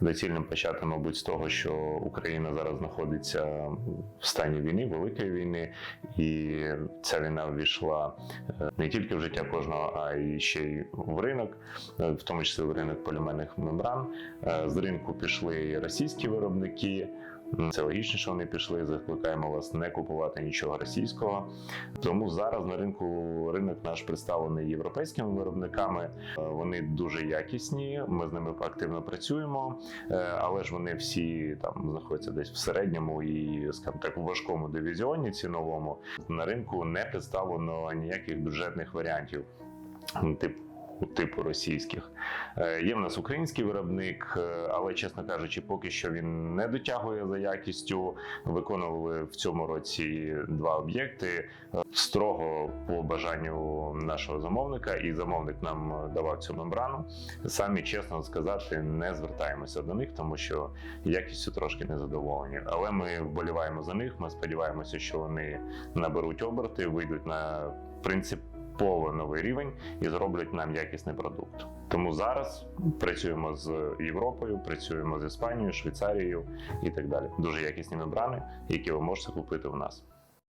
Доцільно почати, мабуть, з того, що Україна зараз знаходиться в стані війни, великої війни, і ця війна ввійшла е, не тільки в життя кожного, а й ще й в ринок, е, в тому числі в ринок полімерних мембран. Е, З ринку пішли російські виробники. М, Це логічно, що вони пішли. Закликаємо вас не купувати нічого російського. Тому зараз на ринку ринок наш представлений європейськими виробниками. Е, Вони дуже якісні. Ми з ними активно працюємо, Е, але ж вони всі там знаходяться десь в середньому і, скажімо так, в важкому дивізіоні ціновому. На ринку не представлено ніяких бюджетних варіантів. Типу Типу російських Е, є в нас український виробник, е, але чесно кажучи, поки що він не дотягує за якістю. Виконували в цьому році два об'єкти строго по бажанню нашого замовника, і замовник нам давав цю мембрану. Самі чесно сказати, не звертаємося до них, тому що якістю трошки не задоволені. Але ми вболіваємо за них. Ми сподіваємося, що вони наберуть оберти, вийдуть на принципово новий рівень і зроблять нам якісний продукт. Тому зараз працюємо з Європою, працюємо з Іспанією, Швейцарією і так далі. Дуже якісні мембрани, які ви можете купити в нас.